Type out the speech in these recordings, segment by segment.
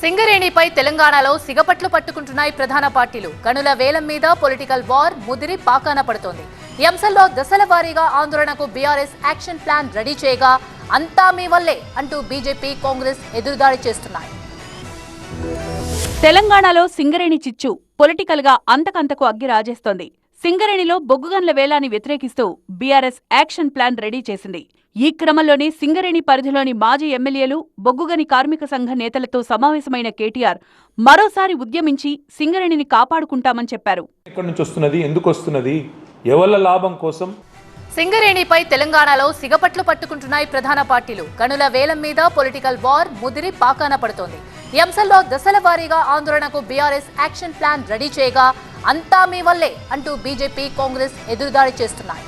సింగరేణిపై తెలంగాణలో సిగపట్లు పట్టుకుంటున్నాయి ప్రధాన పార్టీలు. గనుల వేలం మీద పొలిటికల్ వార్ ముదిరి పాకాన పడుతోంది. ఈ అంశంలో దశల వారీగా ఆందోళనకు బీఆర్ఎస్ యాక్షన్ ప్లాన్ రెడీ చేయగా అంతా మీ వల్లే అంటూ బీజేపీ కాంగ్రెస్ ఎదురుదాడి చేస్తున్నాయి. తెలంగాణలో సింగరేణి చిచ్చు పొలిటికల్గా అంతకంతకు అగ్గి రాజేస్తోంది. సింగరేణిలో బొగ్గుగన్ల వేలాన్ని వ్యతిరేకిస్తూ బీఆర్ఎస్ యాక్షన్ ప్లాన్ రెడీ చేసింది. ఈ క్రమంలోనే సింగరేణి పరిధిలోని మాజీ ఎమ్మెల్యేలు బొగ్గుగని కార్మిక సంఘ నేతలతో సమావేశమైన కేటీఆర్ మరోసారి ఉద్యమించి సింగరేణిని కాపాడుకుంటామని చెప్పారు. ఎక్కడి నుంచి వస్తున్నది? ఎందుకు వస్తున్నది? ఎవళ్ళ లాభం కోసం? సింగరేణిపై తెలంగాణలో సిగపట్లు పట్టుకుంటున్నాయి ప్రధాన పార్టీలు. గనుల వేలం మీద పొలిటికల్ వార్ ముదిరి పాకాన పడుతోంది. ఈ అంశంలో దశల వారీగా ఆందోళనకు బీఆర్ఎస్ యాక్షన్ ప్లాన్ రెడీ చేయగా అంతా మీ వల్లే అంటూ బీజేపీ కాంగ్రెస్ ఎదురుదాడి చేస్తున్నాయి.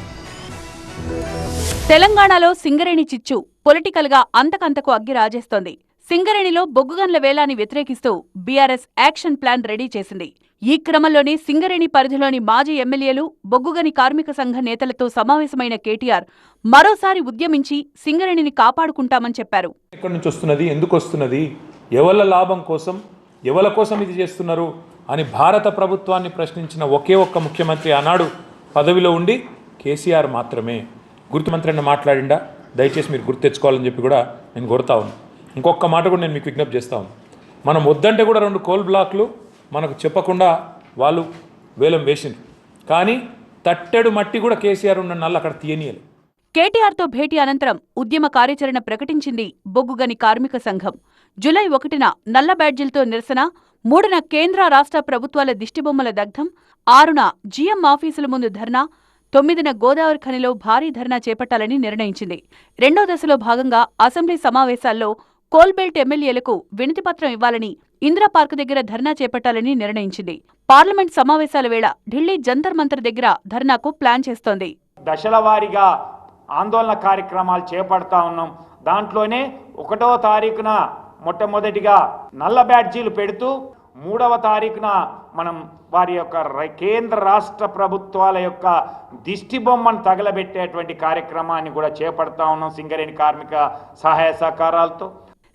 తెలంగాణలో సింగరేణి చిచ్చు పొలిటికల్గా అంతకంతకు అగ్గి రాజేస్తోంది. సింగరేణిలో బొగ్గుగన్ల వేలాన్ని వ్యతిరేకిస్తూ బీఆర్ఎస్ యాక్షన్ ప్లాన్ రెడీ చేసింది. ఈ క్రమంలోనే సింగరేణి పరిధిలోని మాజీ ఎమ్మెల్యేలు బొగ్గుగని కార్మిక సంఘ నేతలతో సమావేశమైన కేటీఆర్ మరోసారి ఉద్యమించి సింగరేణిని కాపాడుకుంటామని చెప్పారు. ఎక్కడి నుంచి వస్తున్నది? ఎందుకు వస్తున్నది? ఎవళ్ళ లాభం కోసం? ఎవల కోసం ఇది చేస్తున్నారు? అని భారత ప్రభుత్వాన్ని ప్రశ్నించిన ఒకే ఒక్క ముఖ్యమంత్రి ఆనాడు పదవిలో ఉండి కేసీఆర్ మాత్రమే. గుర్తుమంత్రి అన్న మాట్లాడిండా? దయచేసి మీరు గుర్తు తెచ్చుకోవాలని చెప్పి కూడా నేను కోరుతా ఉన్నాను ఇంకొక మాట కూడా నేను మీకు విజ్ఞప్తి చేస్తా ఉన్నాను మనం వద్దంటే కూడా రెండు కోల్ బ్లాక్లు మనకు చెప్పకుండా వాళ్ళు వేలం వేసిండ్రు. కానీ తట్టెడు మట్టి కూడా కేసీఆర్ ఉన్న నల్ల అక్కడ తీయనీయలేదు. కేటీఆర్తో భేటీ అనంతరం ఉద్యమ కార్యాచరణ ప్రకటించింది బొగ్గుగని కార్మిక సంఘం. జులై ఒకటిన నల్ల బ్యాడ్జీలతో నిరసన మూడున కేంద్ర రాష్ట్ర ప్రభుత్వాల దిష్టిబొమ్మల దగ్ధం ఆరున జీఎం ఆఫీసుల ముందు ధర్నా తొమ్మిదిన గోదావరి ఖనిలో భారీ ధర్నా చేపట్టాలని నిర్ణయించింది. రెండో దశలో భాగంగా అసెంబ్లీ సమావేశాల్లో కోల్బెల్ట్ ఎమ్మెల్యేలకు వినతిపత్రం ఇవ్వాలని ఇందిరా పార్క్ దగ్గర ధర్నా చేపట్టాలని నిర్ణయించింది. పార్లమెంట్ సమావేశాల వేళ ఢిల్లీ జంతర్ మంతర్ దగ్గర ధర్నాకు ప్లాన్ చేస్తోంది. దశల వారీగా ఆందోళన కార్యక్రమాలు చేపడతా ఉన్నాం. దాంట్లోనే ఒకటో తారీఖున మొట్టమొదటిగా నల్ల బ్యాడ్జీలు పెడుతూ మూడవ తారీఖున మనం వారి యొక్క కేంద్ర రాష్ట్ర ప్రభుత్వాల యొక్క దిష్టి బొమ్మను తగలబెట్టేటువంటి కార్యక్రమాన్ని కూడా చేపడతా ఉన్నాం సింగరేణి కార్మిక సహాయ సహకారాలతో.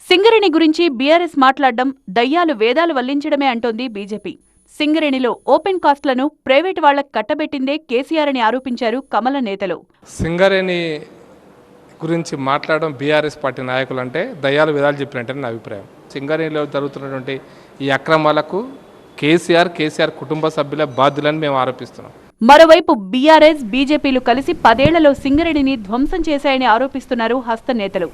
సింగరేణి గురించి బీఆర్ఎస్ మాట్లాడడం దయ్యాలు వేదాలు వల్లించడమే అంటోంది బీజేపీ. సింగరేణిలో ఓపెన్ కాస్ట్లను ప్రైవేటు వాళ్ళకు కట్టబెట్టిందే కేసీఆర్ అని ఆరోపించారు కమల నేతలు. సింగరేణి గురించి మాట్లాడడం బీఆర్ఎస్ పార్టీ నాయకులు అంటే దయ్యాలు విధాలు చెప్పినట్టే నా అభిప్రాయం. సింగరేణిలో జరుగుతున్నటువంటి ఈ అక్రమాలకు కేసీఆర్ కేసీఆర్ కుటుంబ సభ్యుల బాధ్యులని మేము ఆరోపిస్తున్నాం. మరోవైపు బీఆర్ఎస్ బీజేపీలు కలిసి పదేళ్ళలో సింగరేణిని ధ్వంసం చేశాయని ఆరోపిస్తున్నారు హస్త నేతలు